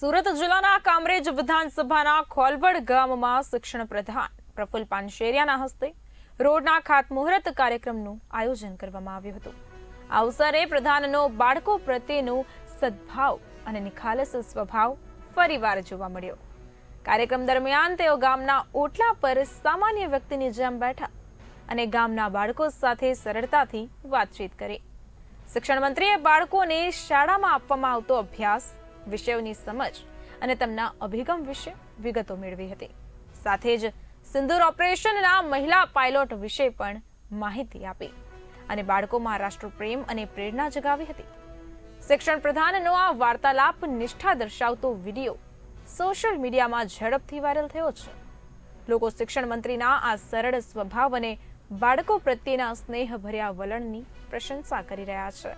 સુરત જિલ્લાના કામરેજ વિધાનસભાના ખોલવડ ગામમાં શિક્ષણ પ્રધાન પ્રફુલ પાનશેરિયાના હસ્તે રોડના ખાતમુહૂર્ત કાર્યક્રમનું આયોજન કરવામાં આવ્યું હતું. આ અવસરે પ્રધાનનો બાળકો પ્રત્યેનો સદભાવ અને નિખાલસ સ્વભાવ ફરીવાર જોવા મળ્યો. કાર્યક્રમ દરમિયાન તેઓ ગામના ઓટલા પર સામાન્ય વ્યક્તિની જેમ બેઠા અને ગામના બાળકો સાથે સરળતાથી વાતચીત કરી. શિક્ષણ મંત્રીએ બાળકોને શાળામાં આપવામાં આવતો અભ્યાસ વિષયોની સમજ અને તેમના અભિગમ વિશે વિગતો મેળવી હતી. સાથે જ સિંદૂર ઓપરેશનના મહિલા પાયલોટ વિશે પણ માહિતી આપી અને બાળકોમાં રાષ્ટ્રપ્રેમ અને પ્રેરણા જગાવી હતી. શિક્ષણ પ્રધાનનો આ વાર્તાલાપ નિષ્ઠા દર્શાવતો વીડિયો સોશિયલ મીડિયામાં ઝડપથી વાયરલ થયો છે. લોકો શિક્ષણ મંત્રીના આ સરળ સ્વભાવ અને બાળકો પ્રત્યેના સ્નેહભર્યા વલણની પ્રશંસા કરી રહ્યા છે.